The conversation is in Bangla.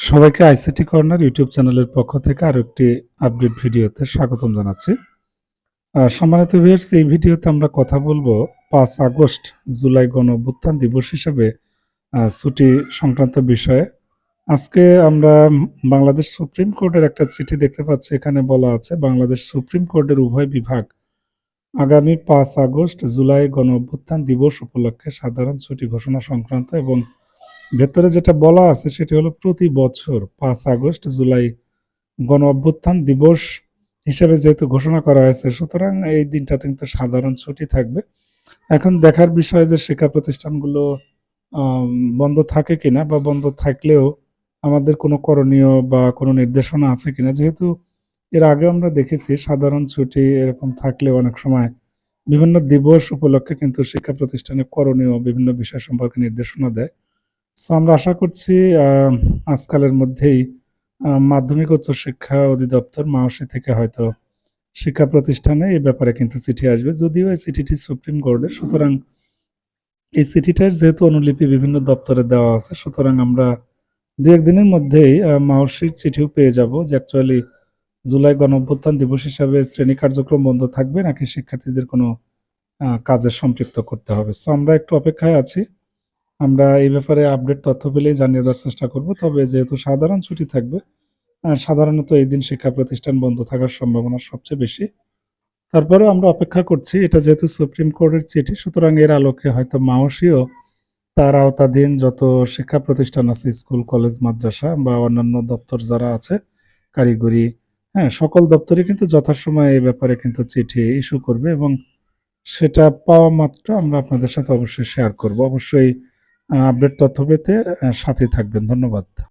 সবাইকে আইসিটি কর্নার ইউটিউব চ্যানেলের পক্ষ থেকে আরও একটি আপডেট ভিডিওতে স্বাগতম জানাচ্ছি। সম্মানিত ভিউয়ার্স এই ভিডিওতে আমরা কথা বলব পাঁচ আগস্ট জুলাই গণ অভ্যুত্থান দিবস হিসেবে ছুটি সংক্রান্ত বিষয়ে। আজকে আমরা বাংলাদেশ সুপ্রিম কোর্টের একটা চিঠি দেখতে পাচ্ছি। এখানে বলা আছে, বাংলাদেশ সুপ্রিম কোর্টের উভয় বিভাগ আগামী পাঁচ আগস্ট জুলাই গণ অভ্যুত্থান দিবস উপলক্ষে সাধারণ ছুটি ঘোষণা সংক্রান্ত এবং ভেতরে যেটা বলা আছে সেটি হলো প্রতি বছর পাঁচ আগস্ট জুলাই গণ অভ্যুত্থান দিবস হিসেবে যেহেতু ঘোষণা করা হয়েছে, সুতরাং এই দিনটাতে কিন্তু সাধারণ ছুটি থাকবে। এখন দেখার বিষয় যে শিক্ষা প্রতিষ্ঠানগুলো বন্ধ থাকে কিনা বা বন্ধ থাকলেও আমাদের কোনো করণীয় বা কোনো নির্দেশনা আছে কিনা, যেহেতু এর আগে আমরা দেখেছি সাধারণ ছুটি এরকম থাকলেও অনেক সময় বিভিন্ন দিবস উপলক্ষে কিন্তু শিক্ষা প্রতিষ্ঠানে করণীয় বিভিন্ন বিষয় সম্পর্কে নির্দেশনা দেয়। সো আমরা আশা করছি আজকালের মধ্যেই মাধ্যমিক উচ্চ শিক্ষা অধিদপ্তর মাওসি থেকে হয়তো শিক্ষা প্রতিষ্ঠানে এই ব্যাপারে কিন্তু চিঠি আসবে। যদিও এই চিঠিটি সুপ্রিম কোর্টের, সুতরাং এই চিঠিটার যেহেতু অনুলিপি বিভিন্ন দপ্তরে দেওয়া আছে, সুতরাং আমরা দু একদিনের মধ্যেই মাওসির চিঠিও পেয়ে যাব যে অ্যাকচুয়ালি জুলাই গণ অভ্যুত্থান দিবস হিসাবে শ্রেণি কার্যক্রম বন্ধ থাকবে, নাকি শিক্ষার্থীদের কোনো কাজে সম্পৃক্ত করতে হবে। সো আমরা একটু অপেক্ষায় আছি। আমরা এই ব্যাপারে আপডেট তথ্য পেলেই জানিয়ে দেওয়ার চেষ্টা করব। তবে যেহেতু সাধারণ ছুটি থাকবে সাধারণত এই দিন শিক্ষা প্রতিষ্ঠান বন্ধ থাকার সম্ভাবনা সবচেয়ে বেশি। তারপরেও আমরা অপেক্ষা করছি, এটা যেহেতু সুপ্রিম কোর্টের চিঠি, সুতরাং এর আলোকে হয়তো মাওসিও তার আওতাধীন যত শিক্ষা প্রতিষ্ঠান আছে, স্কুল, কলেজ, মাদ্রাসা বা অন্যান্য দপ্তর যারা আছে, কারিগরি হ্যাঁ সকল দপ্তরে কিন্তু যথাসময়ে এই ব্যাপারে কিন্তু চিঠি ইস্যু করবে এবং সেটা পাওয়া মাত্র আমরা আপনাদের সাথে অবশ্যই শেয়ার করব। অবশ্যই আপডেট তথ্য পেতে সাথে থাকবেন। ধন্যবাদ।